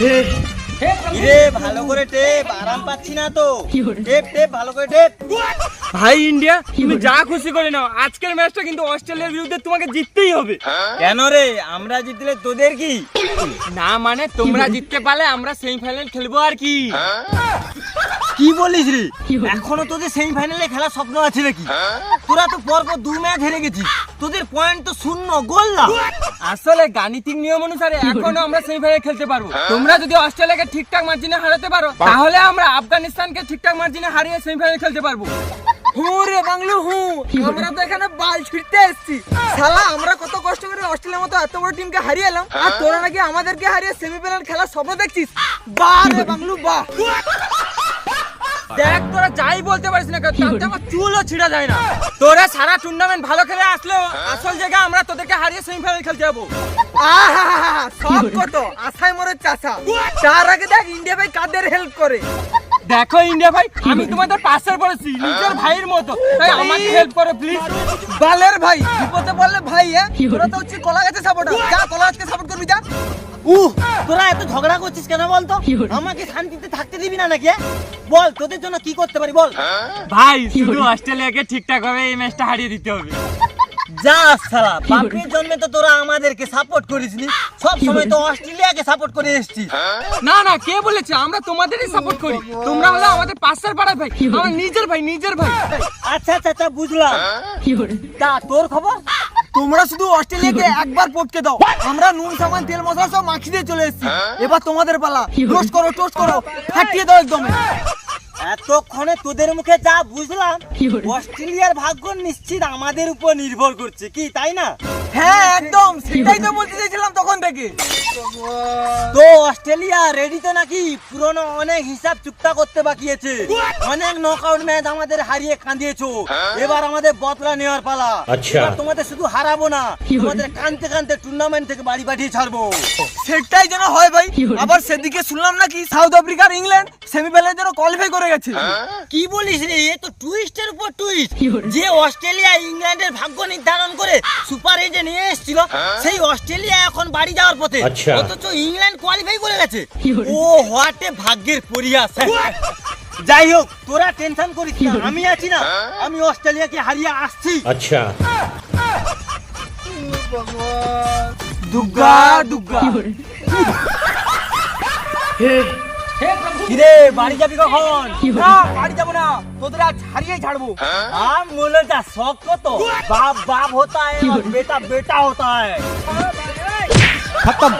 কিরে ভালো করে টেপ আরাম পাচ্ছি না তো। টেপ টেপ ভালো করে টেপ। ভাই ইন্ডিয়া তুমি যা খুশি করে নাও। আজকের ম্যাচটা কিন্তু অস্ট্রেলিয়ার বিরুদ্ধে তোমাকে জিততেই হবে। কেন রে? আমরা জিতলে তোদের কি? না মানে তোমরা জিততে পারলে আমরা সেমিফাইনাল খেলব আর কি। কি বলিস রে? এখনও তোদের সেমিফাইনালে খেলার স্বপ্ন আছে নাকি? তোরা তো পরপর দু ম্যাচ হেরে গেছিস। তোদের পয়েন্ট তো শূন্য গোল না। আসলে গাণিতিক নিয়ম অনুসারে এখনও আমরা সেমিফাইনাল খেলতে পারব। তোমরা যদি অস্ট্রেলিয়াকে ঠিকঠাক মার্জিনে হারাতে পারো তাহলে আমরা আফগানিস্তানকে ঠিকঠাক মার্জিনে হারিয়ে সেমিফাইনাল খেলতে পারব। হু রে বাংলু হু। আমরা তো এখানে বাল ছিড়তে এসেছি। শালা অস্ট্রেলিয়ার মতো এত বড় টিমকে হারিয়ে এলাম। আর তোরা নাকি আমাদেরকে হারিয়ে সেমিফাইনাল খেলার স্বপ্ন দেখছিস? বাহ রে বাংলু বাহ। দেখ তোরা যাই বলতে পারিস না কেন, তাতে আমার চুলও ছিঁড়া যায় না। তোরা সারা টুর্নামেন্ট ভালো খেলে আসলেও আসল জায়গায় আমরা তোদেরকে হারিয়ে সেমিফাইনাল খেলতে যাব। সব কত? আশায় মরে চাষা তার আগে দেখ ইন্ডিয়া ভাই কাদের হেল্প করে। দেখো ইন্ডিয়া ভাই আমি তোমাদের পাশের পড়েছি নিজের ভাইয়ের মতো। তাই আমাকে হেল্প করো প্লিজ বালের ভাই বিপদে বললে ভাই হ্যাঁ? তোরা তো হচ্ছে কলা গাছে সাপোর্টার যা কলা গাছকে সাপোর্ট করবি যা। উহ তোরা এত ঝগড়া করছিস কেন বলতো? আমাকে শান্তিতে থাকতে দিবি না নাকি হ্যাঁ? বল তোদের জন্য কি করতে পারি বল। ভাই শুধু অস্ট্রেলিয়াকে ঠিকঠাক ভাবে এই ম্যাচটা হারিয়ে দিতে হবে। যা সালা বাপের জন্মে তো তোরা আমাদেরকে সাপোর্ট করিসনি সব সময় তো অস্ট্রেলিয়াকে সাপোর্ট করে এসেছিস। না না কে বলেছে? আমরা তোমাদেরই সাপোর্ট করি। তোমরা হলে আমাদের পাশের পাড়ার ভাই আমার নিজের ভাই নিজের ভাই। আচ্ছা আচ্ছা আচ্ছা বুঝলাম। তা তোর খবর? তোমরা শুধু অস্ট্রেলিয়াকে একবার পটকে দাও। আমরা নুন সামান তেল মশলা সব মাখিয়ে দিয়ে চলে এসেছি। এবার তোমাদের পালা। টোস্ট করো টোস্ট করো। ফাটিয়ে দাও একদম। এতক্ষণে তোদের মুখে যা বুঝলাম অস্ট্রেলিয়ার ভাগ্য নিশ্চিত আমাদের উপর নির্ভর করছে কি তাই না? হ্যাঁ একদম। সেটাই তো বলতে চাইছিলাম তখন থেকে। তো অস্ট্রেলিয়া রেডি তো নাকি? পুরনো অনেক হিসাব চুক্তা করতে বাকি আছে। অনেক নকআউট ম্যাচ আমাদের হারিয়ে কাঁদিয়েছো। এবার আমাদের বদলা নেওয়ার পালা। এবার তোমাদের শুধু হারাবো না তোমাদের কানতে কানতে টুর্নামেন্ট থেকে বাড়ি পাঠিয়ে ছাড়বো। সেটাই যেন হয় ভাই। আবার সেদিকে শুনলাম নাকি সাউথ আফ্রিকা আর ইংল্যান্ড সেমিফাইনালের জন্য কোয়ালিফাই করে গেছে। কি বলিস রে? এ তো টুইস্টের উপর টুইস্ট যে অস্ট্রেলিয়া ইংল্যান্ডের ভাগ্য নির্ধারণ করে সুপার এইটে টেস্টে নিয়ে এসেছিল। হ্যাঁ? সেই অস্ট্রেলিয়া এখন বাড়ি যাওয়ার পথে আচ্ছা। অথচ ইংল্যান্ড কোয়ালিফাই করে গেছে। ও হোয়াটে ভাগ্যের পরিহাস হ্যাঁ। যাই হোক তোরা টেনশন করিস না আমি আছি না। হ্যাঁ? আমি অস্ট্রেলিয়াকে হারিয়ে আসছি। আচ্ছা। দুগা দুগা হে কিরে বাড়ি যাবি কখন না বাড়ি যাবো না তোদের আজ হারিয়ে ছাড়বো আম বলে যা শখ কত বাপ বাপ होता है और बेटा बेटा होता है खत्म